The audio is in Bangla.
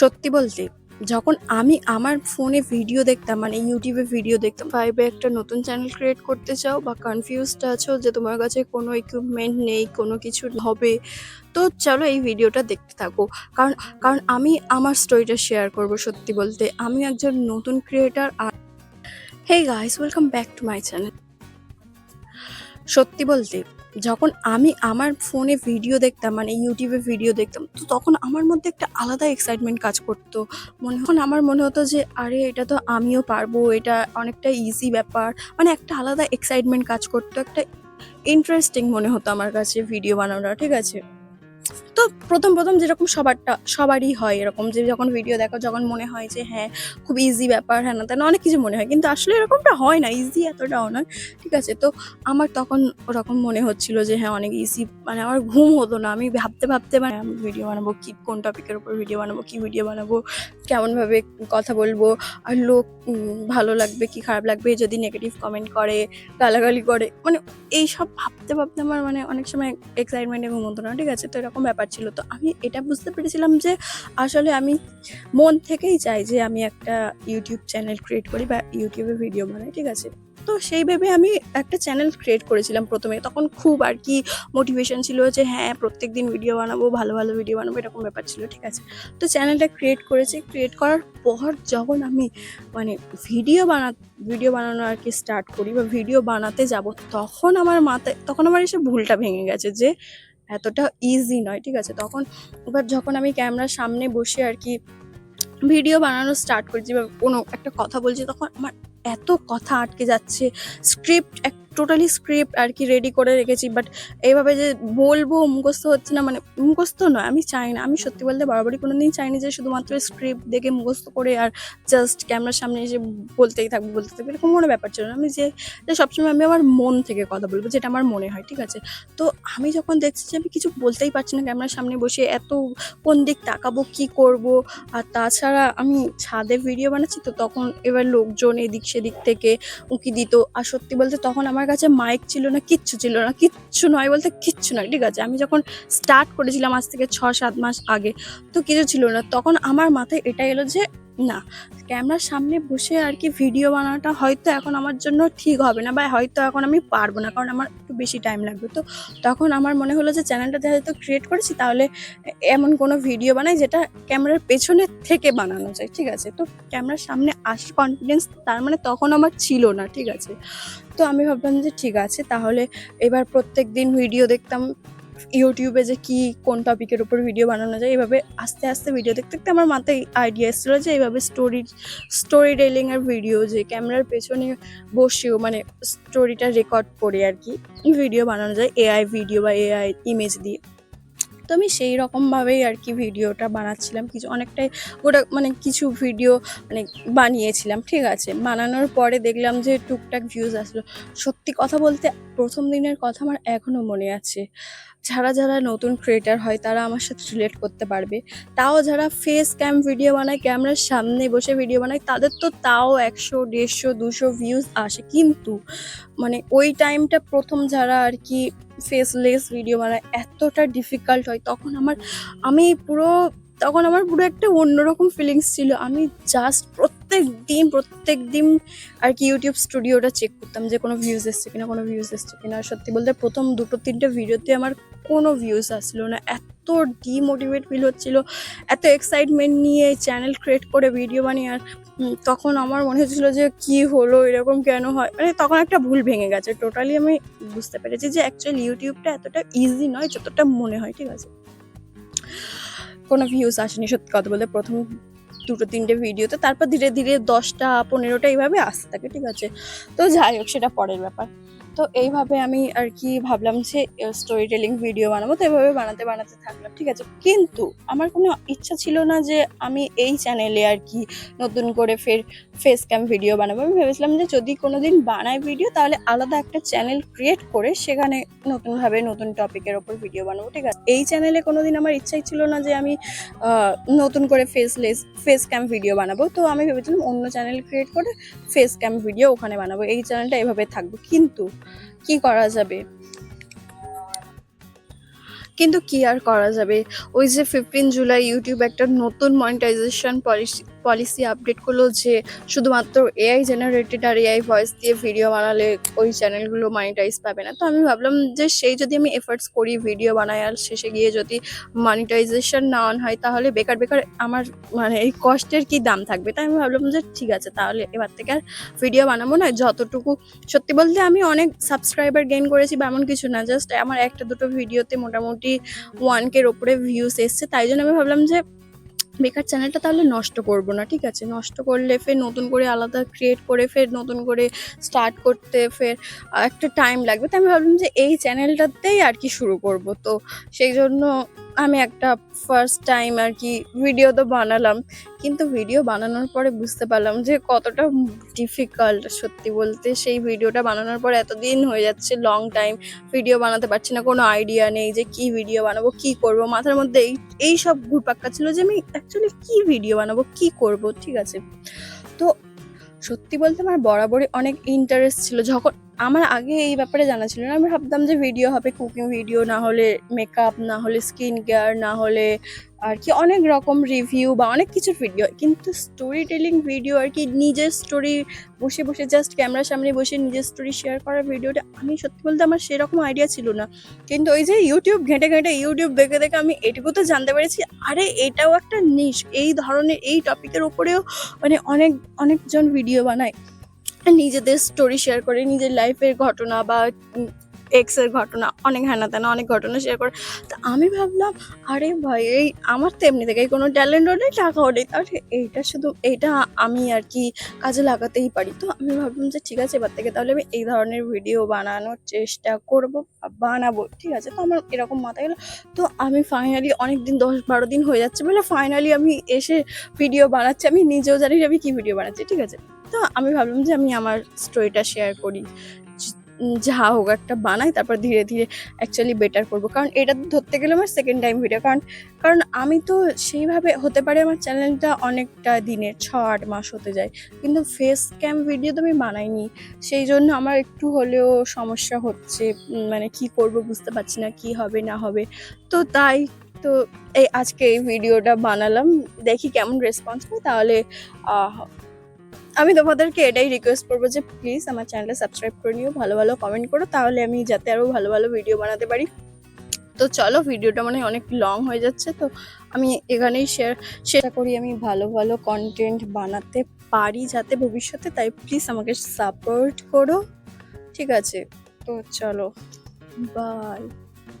সত্যি বলতে, যখন আমি আমার ফোনে ভিডিও দেখতাম মানে ইউটিউবে ভিডিও দেখতাম ফাইভে একটা নতুন চ্যানেল ক্রিয়েট করতে চাও বা কনফিউজড আছো যে তোমার কাছে কোনো ইকুইপমেন্ট নেই, কোনো কিছু হবে, তো চলো এই ভিডিওটা দেখতে থাকো। কারণ কারণ আমি আমার স্টোরিটা শেয়ার করব সত্যি বলতে। আমি একজন নতুন creator R hey guys welcome back to my channel সত্যি বলতে যখন আমি আমার ফোনে ভিডিও দেখতাম মানে ইউটিউবে ভিডিও দেখতাম, তো তখন আমার মধ্যে একটা আলাদা এক্সাইটমেন্ট কাজ করতো। মনে হয় আমার মনে হতো যে, আরে এটা তো আমিও পারব, এটা অনেকটা ইজি ব্যাপার। মানে একটা আলাদা এক্সাইটমেন্ট কাজ করতো, একটা ইন্টারেস্টিং মনে হতো আমার কাছে ভিডিও বানানোটা, ঠিক আছে? তো প্রথম প্রথম যেরকম সবারটা, সবারই হয় এরকম যে যখন ভিডিও দেখো, যখন মনে হয় যে হ্যাঁ খুব ইজি ব্যাপার হ্যাঁ না তেন অনেক কিছু মনে হয়। কিন্তু আসলে এরকমটা হয় না ইজি এতটাও নয়, ঠিক আছে? তো আমার তখন ওরকম মনে হচ্ছিল যে হ্যাঁ অনেক ইজি মানে আমার ঘুম হতো না। আমি ভাবতে ভাবতে মানে আমি ভিডিও বানাবো কি, কোন টপিকের উপর ভিডিও বানাবো, কি ভিডিও বানাবো, কেমনভাবে কথা বলব, আর লোক ভালো লাগবে কি, খারাপ লাগবে, যদি নেগেটিভ কমেন্ট করে, গালাগালি করে মানে এই সব ভাবতে ভাবতে আমার মানে অনেক সময় এক্সাইটমেন্টে ঘুম হতো না, ঠিক আছে? তো এরকম ব্যাপার ছিল তো আমি এটা বুঝতে পেরেছিলাম যে আসলে আমি মন থেকেই চাই যে আমি একটা ইউটিউব চ্যানেল ক্রিয়েট করি বা ইউটিউবে ভিডিও বানাই, ঠিক আছে? তো সেই ভেবে আমি একটা চ্যানেল ক্রিয়েট করেছিলাম প্রথমে। তখন খুব আর কি মোটিভেশন ছিল যে হ্যাঁ প্রত্যেক দিন ভিডিও বানাবো, ভালো ভালো ভিডিও বানাবো, এরকম ব্যাপার ছিল, ঠিক আছে? তো চ্যানেলটা ক্রিয়েট করেছি। ক্রিয়েট করার পর যখন আমি মানে ভিডিও বানা ভিডিও বানানো আর কি স্টার্ট করি বা ভিডিও বানাতে যাব, তখন আমার মাথায়, তখন আমার এসে ভুলটা ভেঙে গেছে যে এতটা ইজি নয়, ঠিক আছে? তখন এবার যখন আমি ক্যামেরার সামনে বসে আর কি ভিডিও বানানো স্টার্ট করছি বা কোনো একটা কথা বলছি, তখন আমার এত কথা আটকে যাচ্ছে স্ক্রিপ্ট এক টোটালি স্ক্রিপ্ট আর কি রেডি করে রেখেছি বাট এইভাবে যে বলব মুখস্থ হচ্ছে না মানে মুখস্থ নয়, আমি চাই না, আমি সত্যি বলতে বরাবরই কোনো দিন চাইনি যে শুধুমাত্র স্ক্রিপ্ট দেখে মুখস্থ করে আর জাস্ট ক্যামেরার সামনে এসে বলতেই থাকব, বলতে থাকব, এরকম কোনো ব্যাপার ছিল না। আমি যে সবসময় আমি আমার মন থেকে কথা বলব, যেটা আমার মনে হয়, ঠিক আছে? তো আমি যখন দেখছি যে আমি কিছু বলতেই পারছি না ক্যামেরার সামনে বসে, এত কোন দিক তাকাবো, কি করব, আর তাছাড়া আমি ছাদে ভিডিও বানাচ্ছি, তো তখন এবার লোকজন এদিক সেদিক থেকে উঁকি দিত, আর সত্যি বলতে তখন আমার কাছে মাইক ছিল না, কিচ্ছু ছিল না, কিচ্ছু নয় বলতে কিচ্ছু নয়, ঠিক আছে? আমি যখন স্টার্ট করেছিলাম আজ থেকে ছ সাত মাস আগে, তো কিছু ছিল না। তখন আমার মাথায় এটা এলো যে না, ক্যামেরার সামনে বসে আর কি ভিডিও বানানোটা হয়তো এখন আমার জন্য ঠিক হবে না বা হয়তো এখন আমি পারব না, কারণ আমার একটু বেশি টাইম লাগবে। তো তখন আমার মনে হলো যে চ্যানেলটা হয়তো ক্রিয়েট করেছি, তাহলে এমন কোনো ভিডিও বানাই যেটা ক্যামেরার পেছনে থেকে বানানো যায়, ঠিক আছে? তো ক্যামেরার সামনে আসার কনফিডেন্স তার মানে তখন আমার ছিল না, ঠিক আছে? তো আমি ভাবলাম যে ঠিক আছে, তাহলে এবার প্রত্যেক দিন ভিডিও দেখতাম ইউটিউবে যে কি, কোন টপিকের উপর ভিডিও বানানো যায়, এভাবে আস্তে আস্তে ভিডিও দেখতে দেখতে আমার মাথায় আইডিয়া এসেছিল যে এইভাবে স্টোরি স্টোরি টেলিং আর ভিডিও যে ক্যামেরার পেছনে বসেও মানে স্টোরিটা রেকর্ড করে আর কি ভিডিও বানানো যায় এআই ভিডিও বা এআই ইমেজ দিয়ে। আমি সেই রকমভাবেই আর কি ভিডিওটা বানাচ্ছিলাম। কিছু অনেকটাই ওটা মানে কিছু ভিডিও মানে বানিয়েছিলাম, ঠিক আছে? বানানোর পরে দেখলাম যে টুকটাক ভিউজ আসলো। সত্যি কথা বলতে প্রথম দিনের কথা আমার এখনও মনে আছে। যারা যারা নতুন ক্রিয়েটার হয়, তারা আমার সাথে রিলেট করতে পারবে। তাও যারা ফেস ক্যাম ভিডিও বানায় ক্যামেরার সামনে বসে ভিডিও বানায়, তাদের তো তাও একশো, দেড়শো, দুশো ভিউজ আসে। কিন্তু মানে ওই টাইমটা প্রথম যারা আর কি ফেসলেস ভিডিও বানায় এতটা ডিফিকাল্ট হয়। তখন আমার, আমি পুরো, তখন আমার পুরো একটা অন্যরকম ফিলিংস ছিল। আমি জাস্ট প্রত্যেক দিন প্রত্যেক দিন আর কি ইউটিউব স্টুডিওটা চেক করতাম যে কোনো ভিউজ এসছে কিনা, কোনো ভিউজ এসছে কিনা। সত্যি বলতে প্রথম দুটো, তিনটে ভিডিওতে আমার কোনো ভিউজ আসলো না। এত ডিমোটিভেট ফিল হচ্ছিল, এত এক্সাইটমেন্ট নিয়ে চ্যানেল ক্রিয়েট করে ভিডিও বানিয়ে আর তখন আমার মনে হচ্ছিল যে কি হলো, এরকম কেন হয়? মানে তখন একটা ভুল ভেঙে গেছে। টোটালি আমি বুঝতে পেরেছি যে অ্যাকচুয়ালি ইউটিউবটা এতটা ইজি নয় যতটা মনে হয়, ঠিক আছে? কোনো ভিউজ আসেনি, সত্যি কথা বলতে। প্রথম দুটো, তিনটে ভিডিওতে তারপর ধীরে ধীরে দশটা, পনেরোটা এইভাবে আসতে থাকে, ঠিক আছে? তো যাই হোক, সেটা পরের ব্যাপার। তো এইভাবে আমি আর কি ভাবলাম যে স্টোরি টেলিং ভিডিও বানাবো, তো এভাবে বানাতে বানাতে থাকলাম, ঠিক আছে? কিন্তু আমার কোনো ইচ্ছা ছিল না যে আমি এই চ্যানেলে আর কি নতুন করে ফের ফেস ক্যাম ভিডিও বানাবো। আমি ভেবেছিলাম যে যদি কোনো দিন বানাই ভিডিও তাহলে আলাদা একটা চ্যানেল ক্রিয়েট করে সেখানে নতুনভাবে নতুন টপিকের ওপর ভিডিও বানাবো, ঠিক আছে? এই চ্যানেলে কোনো দিন আমার ইচ্ছাই ছিল না যে আমি নতুন করে ফেসলেস ফেস ক্যাম ভিডিও বানাবো। তো আমি ভেবেছিলাম অন্য চ্যানেল ক্রিয়েট করে ফেস ক্যাম ভিডিও ওখানে বানাবো। এই চ্যানেলটা এভাবে থাকবে। কিন্তু কি করা যাবে? কিন্তু কি আর করা যাবে? ওই যে ফিফটিন জুলাই ইউটিউব একটা নতুন মনিটাইজেশন পলিসি পলিসি আপডেট করল যে শুধুমাত্র এআই জেনারেটেড আর এআই ভয়েস দিয়ে ভিডিও বানালে ওই চ্যানেলগুলো মনিটাইজ পাবে না। তো আমি ভাবলাম যে সেই যদি আমি এফার্টস করি ভিডিও বানাই আর শেষে গিয়ে যদি মনিটাইজেশন না অন হয় তাহলে বেকার বেকার আমার মানে এই কষ্টের কি দাম থাকবে? তাই আমি ভাবলাম যে ঠিক আছে, তাহলে এবার থেকে আর ভিডিও বানাবো না। যতটুকু সত্যি বলতে আমি অনেক সাবস্ক্রাইবার গেইন করেছি বা এমন কিছু না জাস্ট আমার একটা দুটো ভিডিওতে মোটামুটি ওয়ান কের ওপরে ভিউস এসছে। তাই জন্য আমি ভাবলাম যে বেকার চ্যানেলটা তাহলে নষ্ট করব না, ঠিক আছে? নষ্ট করলে ফের নতুন করে আলাদা ক্রিয়েট করে ফের নতুন করে স্টার্ট করতে ফের একটা টাইম লাগবে। তো আমি ভাবলাম যে এই চ্যানেলটাতেই আর কি শুরু করব। তো সেই জন্য আমি একটা ফার্স্ট টাইম আর কি ভিডিও তো বানালাম। কিন্তু ভিডিও বানানোর পরে বুঝতে পারলাম যে কতটা ডিফিকাল্ট সত্যি বলতে। সেই ভিডিওটা বানানোর পর এতদিন হয়ে যাচ্ছে লং টাইম ভিডিও বানাতে পারছি না, কোনো আইডিয়া নেই যে কি ভিডিও বানাবো, কি করব। মাথার মধ্যে এই এই সব ঘুরপাক্কা ছিল যে আমি অ্যাকচুয়ালি কি ভিডিও বানাবো, কি করব, ঠিক আছে। তো সত্যি বলতে আমার বরাবরই অনেক ইন্টারেস্ট ছিল। যখন আমার আগে এই ব্যাপারে জানা ছিল না। আমি ভাবতাম যে ভিডিও হবে কুকিং ভিডিও না হলে মেকআপ না হলে স্কিন কেয়ার না হলে আর কি অনেক রকম রিভিউ বা অনেক কিছুর ভিডিও কিন্তু স্টোরি টেলিং ভিডিও আর কি নিজের স্টোরি বসে বসে জাস্ট ক্যামেরার সামনে বসে নিজের স্টোরি শেয়ার করার ভিডিওটা আমি সত্যি বলতে আমার সেরকম আইডিয়া ছিল না। কিন্তু ওই যে ইউটিউব ঘেঁটে ঘেঁটে ইউটিউব দেখে দেখে আমি এটুকু তো জানতে পেরেছি, আরে এটাও একটা নিশ এই ধরনের, এই টপিকের উপরেও মানে অনেক, অনেকজন ভিডিও বানায়। নিজেদের স্টোরি শেয়ার করে, নিজের লাইফের ঘটনা বা এক্সের ঘটনা, অনেক হ্যানা তেনা, অনেক ঘটনা শেয়ার করে। তো আমি ভাবলাম, আরে ভাই, এই আমার তো এমনি থেকেই কোনো ট্যালেন্টও নেই, টাকাও নেই। তাহলে এইটা শুধু, এইটা আমি আর কি কাজে লাগাতেই পারি। তো আমি ভাবলাম যে ঠিক আছে, এবার থেকে তাহলে আমি এই ধরনের ভিডিও বানানোর চেষ্টা করব বানাবো, ঠিক আছে? তো আমার এরকম মাথায় গেলো। তো আমি ফাইনালি অনেক দিন দশ বারো দিন হয়ে যাচ্ছে বলে ফাইনালি আমি এসে ভিডিও বানাচ্ছি। আমি নিজেও জানি আমি কি ভিডিও বানাচ্ছি, ঠিক আছে? তো আমি ভাবলাম যে আমি আমার স্টোরিটা শেয়ার করি। যা হোক একটা বানাই, তারপর ধীরে ধীরে অ্যাকচুয়ালি বেটার করব। কারণ এটা ধরতে গেলে আমার সেকেন্ড টাইম ভিডিও কারণ কারণ আমি তো সেইভাবে, হতে পারে আমার চ্যানেলটা অনেকটা দিনের ছ আট মাস হতে যায়। কিন্তু ফেস ক্যাম ভিডিও তো আমি বানাইনি। সেই জন্য আমার একটু হলেও সমস্যা হচ্ছে মানে কি করব বুঝতে পারছি না, কি হবে, না হবে। তো তাই তো এই আজকে এই ভিডিওটা বানালাম। দেখি কেমন রেসপন্স হয় তাহলে আমি তোমাদেরকে এটাই রিকোয়েস্ট করব যে প্লিজ আমার চ্যানেলটা সাবস্ক্রাইব করে নিও, ভালো ভালো কমেন্ট করো, তাহলে আমি যাতে আরও ভালো ভালো ভিডিও বানাতে পারি। তো চলো ভিডিওটা মানে অনেক লং হয়ে যাচ্ছে, তো আমি এখানেই শেয়ার শেয়ার করি, আমি ভালো ভালো কন্টেন্ট বানাতে পারি যাতে ভবিষ্যতে, তাই প্লিজ আমাকে সাপোর্ট করো। ঠিক আছে, তো চলো বাই